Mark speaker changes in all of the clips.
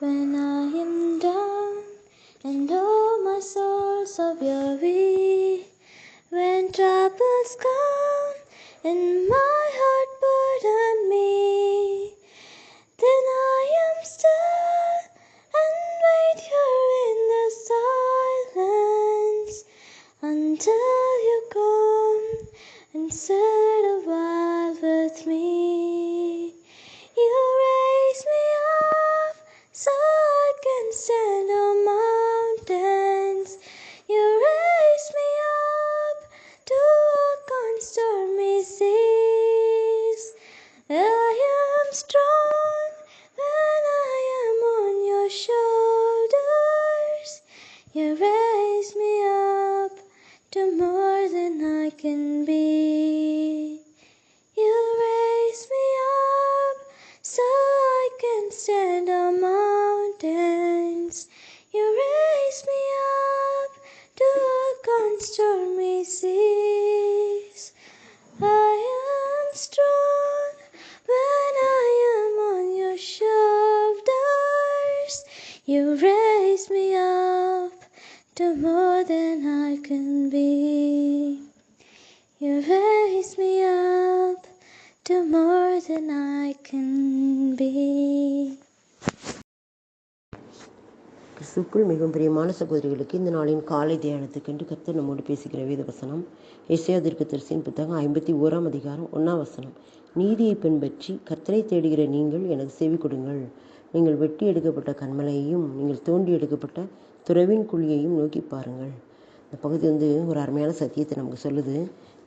Speaker 1: when I am down and all my soul's so weary. When troubles come and my heart burden me, then I am still and wait here in the silence until you come and sit You raise me up to more than I can be. You raise me up so I can stand on mountains. You raise me up to walk on stormy seas. I am strong when I am on your shoulders. You raise to more than I can be. You raise me up to more than I can be.
Speaker 2: கிறிஸ்துக்குள் மிகவும் பிரியமான சகோதரிகளுக்கு இந்த நாளின் காலை தியானத்துக்கென்று கர்த்தர் நம்மோடு பேசுகிற வேத வசனம் எஸ்ஐயாதிற்கு தரிசின் புத்தகம் ஐம்பத்தி ஓராம் அதிகாரம் ஒன்றாம் வசனம் நீதியை பின்பற்றி கர்த்தரை தேடுகிற நீங்கள் எனக்கு செவி கொடுங்கள் நீங்கள் வெட்டி எடுக்கப்பட்ட கண்மலையையும் நீங்கள் தோண்டி எடுக்கப்பட்ட துறவின் குழியையும் நோக்கி பாருங்கள். இந்த பகுதி வந்து ஒரு அருமையான சத்தியத்தை நமக்கு சொல்லுது.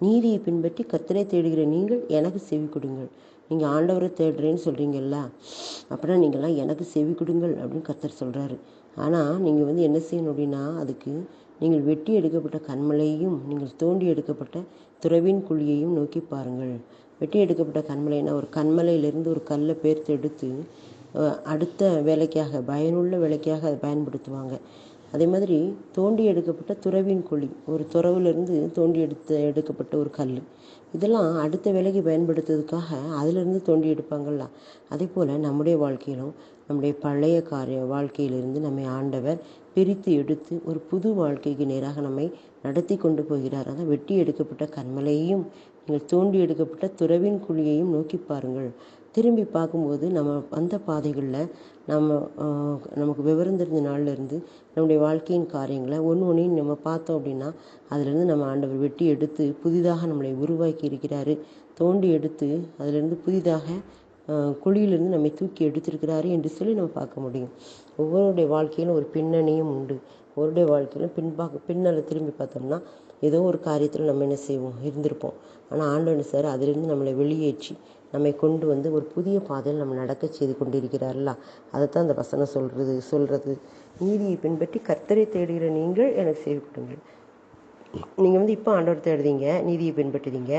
Speaker 2: நீதியை பின்பற்றி கத்தனை தேடுகிற நீங்கள் எனக்கு செவி கொடுங்கள். நீங்கள் ஆண்டவரை தேடுறேன்னு சொல்கிறீங்கல்ல அப்படின்னா நீங்கள்லாம் எனக்கு செவி கொடுங்கள் அப்படின்னு கத்தர் சொல்கிறாரு ஆனால் நீங்கள் வந்து என்ன செய்யணும் அப்படின்னா அதுக்கு நீங்கள் வெட்டி எடுக்கப்பட்ட கண்மலையையும் நீங்கள் தோண்டி எடுக்கப்பட்ட துறவின் குழியையும் நோக்கி பாருங்கள். வெட்டி எடுக்கப்பட்ட கண்மலைன்னா ஒரு கண்மலையிலிருந்து ஒரு கல்லை பேர்த்து எடுத்து அடுத்த வேலைக்காக பயனுள்ள வேலைக்காக அதை பயன்படுத்துவாங்க. அதே மாதிரி தோண்டி எடுக்கப்பட்ட துறவின் குழி ஒரு துறவுலேருந்து தோண்டி எடுத்து எடுக்கப்பட்ட ஒரு கல். இதெல்லாம் அடுத்த வேலைக்கு பயன்படுத்துறதுக்காக அதிலிருந்து தோண்டி எடுப்பாங்கள்ல. அதே போல் நம்முடைய வாழ்க்கையிலும் நம்முடைய பழைய காரிய வாழ்க்கையிலிருந்து நம்மை ஆண்டவர் பிரித்து எடுத்து ஒரு புது வாழ்க்கைக்கு நேராக நம்மை நடத்தி கொண்டு போகிறார். அதான் வெட்டி எடுக்கப்பட்ட கண்மலையையும் நீங்கள் தோண்டி எடுக்கப்பட்ட துறவின் குழியையும் நோக்கி பாருங்கள். திரும்பி பார்க்கும்போது நம்ம அந்த பாதைகளில் நம்ம நமக்கு விவரம் தெரிஞ்ச நாள்ல இருந்து நம்முடைய வாழ்க்கையின் காரியங்களை ஒன்று ஒன்றையும் நம்ம பார்த்தோம் அப்படின்னா அதுலேருந்து நம்ம ஆண்டவர் வெட்டி எடுத்து புதிதாக நம்மளை உருவாக்கி இருக்கிறாரு. தோண்டி எடுத்து அதிலேருந்து புதிதாக குழியிலிருந்து நம்மை தூக்கி எடுத்திருக்கிறாரு என்று சொல்லி நம்ம பார்க்க முடியும். ஒவ்வொருடைய வாழ்க்கையிலும் ஒரு பின்னணியும் உண்டு. ஒவ்வொருடைய வாழ்க்கையிலும் பின்பாக பின்னால் திரும்பி பார்த்தோம்னா ஏதோ ஒரு காரியத்தில் நம்ம என்ன செய்வோம்? இருந்திருப்போம். ஆனால் ஆண்டவன் சார் அதிலிருந்து நம்மளை வெளியேற்றி நம்மை கொண்டு வந்து ஒரு புதிய பாதையில் நம்ம நடக்க செய்து கொண்டிருக்கிறார்ல தான் அந்த வசனம் சொல்கிறது சொல்கிறது நீதியை பின்பற்றி கர்த்தரை தேடுகிற நீங்கள் எனக்கு செய்து கொடுங்கள். நீங்கள் வந்து இப்போ ஆண்டவர் தேடுதீங்க நீதியை பின்பற்றுதீங்க.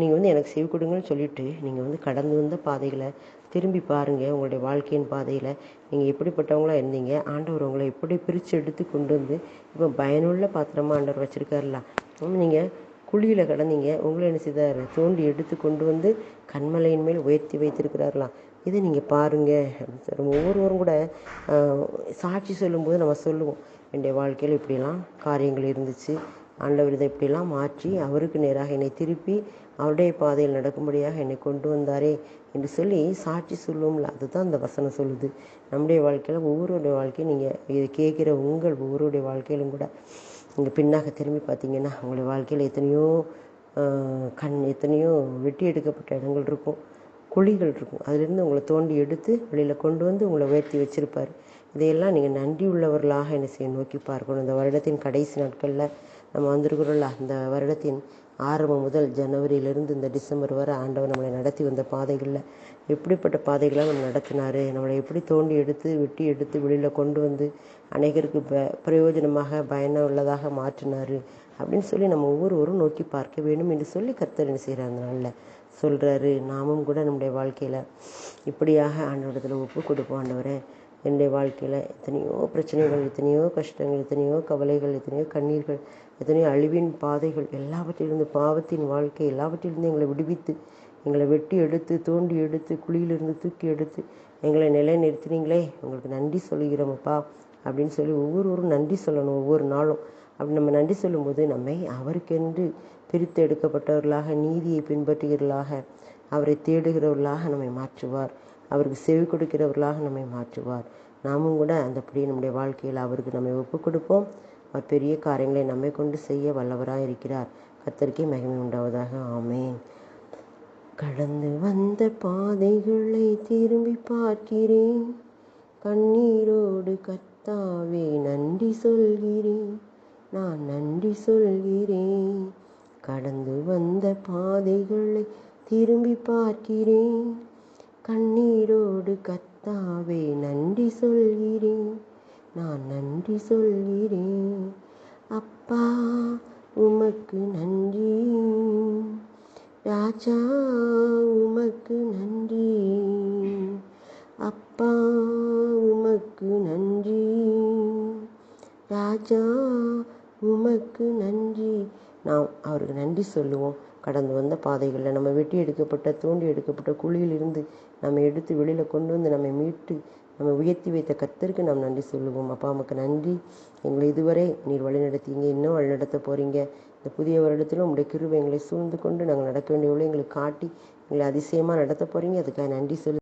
Speaker 2: நீங்கள் வந்து எனக்கு செய்து கொடுங்கன்னு சொல்லிட்டு நீங்கள் வந்து கடந்து வந்த பாதைகளை திரும்பி பாருங்கள் உங்களுடைய வாழ்க்கையின் பாதையில். நீங்கள் எப்படிப்பட்டவங்களாக இருந்தீங்க ஆண்டவர் உங்களை எப்படி பிரித்து எடுத்து கொண்டு வந்து இப்போ பயனுள்ள பாத்திரமாக ஆண்டவர் வச்சுருக்காருல? நீங்கள் குழியில் கடந்தீங்க. உங்களை என்ன செய்தார்? தோண்டி எடுத்து கொண்டு வந்து கண்மலையின் மேல் உயர்த்தி வைத்திருக்கிறார்களாம் இதை நீங்கள் பாருங்கள் அப்படின்னு சொல்லுவோம் ஒவ்வொருவரும் கூட சாட்சி சொல்லும்போது நம்ம சொல்லுவோம். என்னுடைய வாழ்க்கையில் இப்படிலாம் காரியங்கள் இருந்துச்சு. ஆண்டவர் இதை இப்படிலாம் மாற்றி அவருக்கு நேராக என்னை திருப்பி அவருடைய பாதையில் நடக்கும்படியாக என்னை கொண்டு வந்தாரே என்று சொல்லி சாட்சி சொல்லுவோம்ல அதுதான் அந்த வசனம் சொல்லுது. நம்முடைய வாழ்க்கையில் ஒவ்வொருடைய வாழ்க்கையும் நீங்கள் இதை கேட்குற உங்கள் ஒவ்வொருடைய வாழ்க்கையிலும் கூட நீங்கள் பின்னாக திரும்பி பார்த்தீங்கன்னா உங்களுடைய வாழ்க்கையில் எத்தனையோ கண் எத்தனையோ வெட்டி எடுக்கப்பட்ட இடங்கள் இருக்கும். குழிகள் இருக்கும். அதிலிருந்து உங்களை தோண்டி எடுத்து வெளியில் கொண்டு வந்து உங்களை உயர்த்தி வச்சுருப்பார். இதையெல்லாம் நீங்கள் நன்றி உள்ளவர்களாக என்ன செய்ய நோக்கி பார்க்கணும். இந்த வருடத்தின் கடைசி நாட்களில் நம்ம வந்திருக்கிறோம்ல அந்த வருடத்தின் ஆரம்பம் முதல் ஜனவரியிலிருந்து இந்த டிசம்பர் வரை ஆண்டவர் நம்மளை நடத்தி வந்த பாதைகளில் எப்படிப்பட்ட பாதைகளாக நம்ம நடத்தினார் நம்மளை எப்படி தோண்டி எடுத்து வெட்டி எடுத்து வெளியில் கொண்டு வந்து அநேகருக்கு ப பிரயோஜனமாக பயனுள்ளதாக மாற்றினார் அப்படின்னு சொல்லி நம்ம ஒவ்வொருவரும் நோக்கி பார்க்க வேண்டும் என்று சொல்லி கர்த்தர் என்ன செய்கிறார் அந்த நாளில்? சொல்கிறாரு நாமும் கூட நம்முடைய வாழ்க்கையில் இப்படியாக ஆண்டவரிடத்தில் ஒப்பு கொடுப்போம் ஆண்டவரை. என்னுடைய வாழ்க்கையில் எத்தனையோ பிரச்சனைகள் எத்தனையோ கஷ்டங்கள் எத்தனையோ கவலைகள் எத்தனையோ கண்ணீர்கள் எத்தனையோ அழிவின் பாதைகள் எல்லாவற்றிலிருந்து பாவத்தின் வாழ்க்கை எல்லாவற்றிலிருந்து எங்களை விடுவித்து எங்களை வெட்டி எடுத்து தோண்டி எடுத்து குழியிலிருந்து தூக்கி எடுத்து எங்களை நிலைநிறுத்தினீங்களே. உங்களுக்கு நன்றி சொல்கிறோமப்பா அப்படின்னு சொல்லி ஒவ்வொருவரும் நன்றி சொல்லணும் ஒவ்வொரு நாளும். அப்படி நம்ம நன்றி சொல்லும்போது நம்மை அவருக்கென்று பிரித்து எடுக்கப்பட்டவர்களாக நீதியை பின்பற்றுகிறவர்களாக அவரை தேடுகிறவர்களாக நம்மை மாற்றுவார். அவருக்கு செவி கொடுக்கிறவர்களாக நம்மை மாற்றுவார். நாமும் கூட அந்தபடி நம்முடைய வாழ்க்கையில் அவருக்கு நம்மை ஒப்புக் கொடுப்போம். பெரிய காரியங்களை நம்மை கொண்டு செய்ய வல்லவராக இருக்கிறார். கத்தருக்கே மகிமை உண்டாவதாக. ஆமேன். கடந்து வந்த பாதைகளை திரும்பி பார்க்கிறேன். கண்ணீரோடு கத்தாவே நன்றி சொல்கிறேன். நான் நன்றி சொல்கிறேன். கடந்து வந்த பாதைகளை திரும்பி பார்க்கிறேன். கண்ணீரோடு கத்தாவே நன்றி சொல்கிறேன். நான் நன்றி சொல்கிறேன். அப்பா உமக்கு நன்றி. ராஜா உமக்கு நன்றி. அப்பா உமக்கு நன்றி. ராஜா உமக்கு நன்றி. நாம் அவருக்கு நன்றி சொல்லுவோம். கடந்து வந்த பாதைகளில் நம்ம வெட்டி எடுக்கப்பட்ட தோண்டி எடுக்கப்பட்ட குழியிலிருந்து நம்ம எடுத்து வெளியில் கொண்டு வந்து நம்மை மீட்டு நம்ம உயர்த்தி வைத்த கத்தருக்கு நாம் நன்றி சொல்லுவோம். அப்பா நமக்கு நன்றி. எங்களை இதுவரை நீர் வழி நடத்தீங்க இன்னும் வழி நடத்த போகிறீங்க இந்த புதிய வருடத்திலும் உங்களுடைய கிருவை எங்களை சூழ்ந்து கொண்டு நாங்கள் நடக்க வேண்டிய எங்களுக்கு காட்டி எங்களை அதிசயமாக நடத்த போகிறீங்க அதுக்காக நன்றி சொல்லி